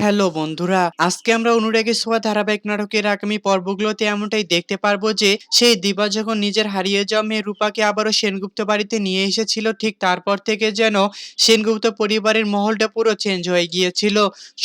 Hello বন্ধুরা, আজকে আমরা অনুরাগী ছোঁয়া ধারাবাহিক নাটকের আগামী পর্বগুলোতে এমনটাই দেখতে পারব যে, সেই দিবা যখন নিজের হারিয়ে যাওয়া মেয়ে রূপাকে আবারও সেনগুপ্ত বাড়িতে নিয়ে এসেছিল, ঠিক তারপর থেকে যেন সেনগুপ্ত পরিবারের মহলটা পুরো চেঞ্জ হয়ে গিয়েছিল।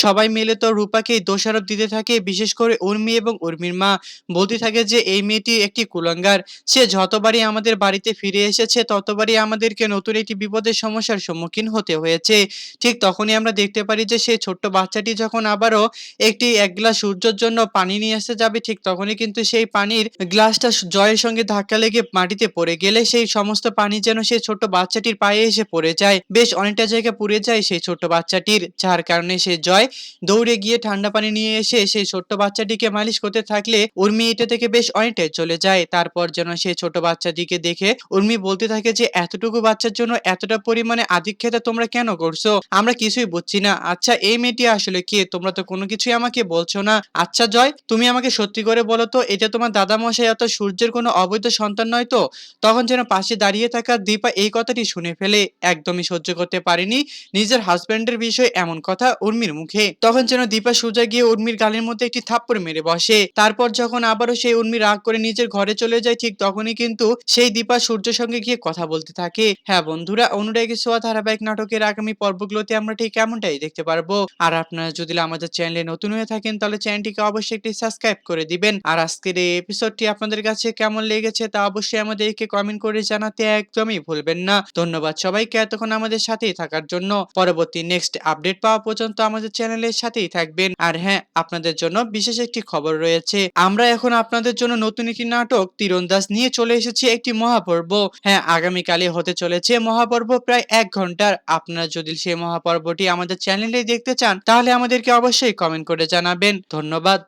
সবাই মিলে তো রূপাকেই দোষারোপ দিতে থাকে, বিশেষ করে উর্মি এবং উর্মির মা। বলতে থাকে যে, এই মেয়েটি একটি কুলঙ্গার। সে যতবারই আমাদের বাড়িতে ফিরে এসেছে, ততবারই আমাদেরকে নতুন একটি বিপদের সমস্যার সম্মুখীন হতে হয়েছে। ঠিক তখনই আমরা দেখতে পারি যে, সেই ছোট্ট বাচ্চাটি যখন আবারও একটি এক গ্লাস সূর্যের জন্য পানি নিয়ে আসতে যাবে, ঠিক তখনই কিন্তু সেই পানির গ্লাসটা জয়ের সঙ্গে ধাক্কা লেগে মাটিতে পড়ে গেলে সেই সমস্ত পানি যেন সেই ছোট্ট বাচ্চাটির পায়ে এসে পড়ে যায়। বেশ অনেকটা জায়গা পুড়ে যায় সেই ছোট্ট বাচ্চাটির, যার কারণে সে জয় দৌড়ে গিয়ে ঠান্ডা পানি নিয়ে এসে সেই ছোট্ট বাচ্চাটিকে মালিশ করতে থাকলে উর্মি এটা থেকে বেশ অনেকটাই চলে যায়। তারপর যেন সেই ছোট বাচ্চাটিকে দেখে উর্মি বলতে থাকে যে, এতটুকু বাচ্চার জন্য এতটা পরিমাণে আধিক্যতা তোমরা কেন করছ? আমরা কিছুই বুঝছি না। আচ্ছা এই মেয়েটি আসলে কে তোমরা তো কোনো কিছুই আমাকে বলছো না। আচ্ছা জয়, তুমি আমাকে সত্যি করে বলো তো, এটা তোমার দাদা মশাই অত সূর্যের কোনো অবৈধ সন্তান নয় তো? তখন যেন পাশে দাঁড়িয়ে থাকা দীপা এই কথাটি শুনে ফেলে, একদমই সহ্য করতে পারেনি। নিজের হাজবেন্ডের বিষয়ে এমন কথা উর্মির মুখে। তখন যেন দীপা সোজা গিয়ে উর্মির গালের মধ্যে একটি থাপ্পড় মেরে বসে। তারপর যখন আবারও সেই উর্মি রাগ করে নিজের ঘরে চলে যায়, ঠিক তখনই কিন্তু সেই দীপা সূর্যের সঙ্গে গিয়ে কথা বলতে থাকে। হ্যাঁ বন্ধুরা, অনুরাগী সোয়া ধারাবাহিক নাটকের আগামী পর্বগুলোতে আমরা ঠিক এমনটাই দেখতে পারব। আর আপনারা আমাদের চ্যানেলে নতুন হয়ে থাকেন, তাহলে চ্যানেলটিকে অবশ্যই একটি সাবস্ক্রাইব করে দিবেন। আর আজকের এই এপিসোডটি আপনাদের কাছে কেমন লেগেছে তা অবশ্যই আমাদেরকে কমেন্ট করে জানাতে একদমই ভুলবেন না। ধন্যবাদ সবাইকে এতক্ষণ আমাদের সাথেই থাকার জন্য। পরবর্তী নেক্সট আপডেট পাওয়া পর্যন্ত আমাদের চ্যানেলের সাথেই থাকবেন। আর হ্যাঁ আপনাদের জন্য বিশেষ একটি খবর রয়েছে। আমরা এখন আপনাদের জন্য নতুন একটি নাটক, তীরন্দাজ নিয়ে চলে এসেছি একটি মহাপর্ব। হ্যাঁ আগামীকালে হতে চলেছে মহাপর্ব প্রায় এক ঘণ্টার। আপনারা যদি সেই মহাপর্বটি আমাদের চ্যানেলে দেখতে চান, তাহলে আমাদেরকে অবশ্যই কমেন্ট করে জানাবেন। ধন্যবাদ।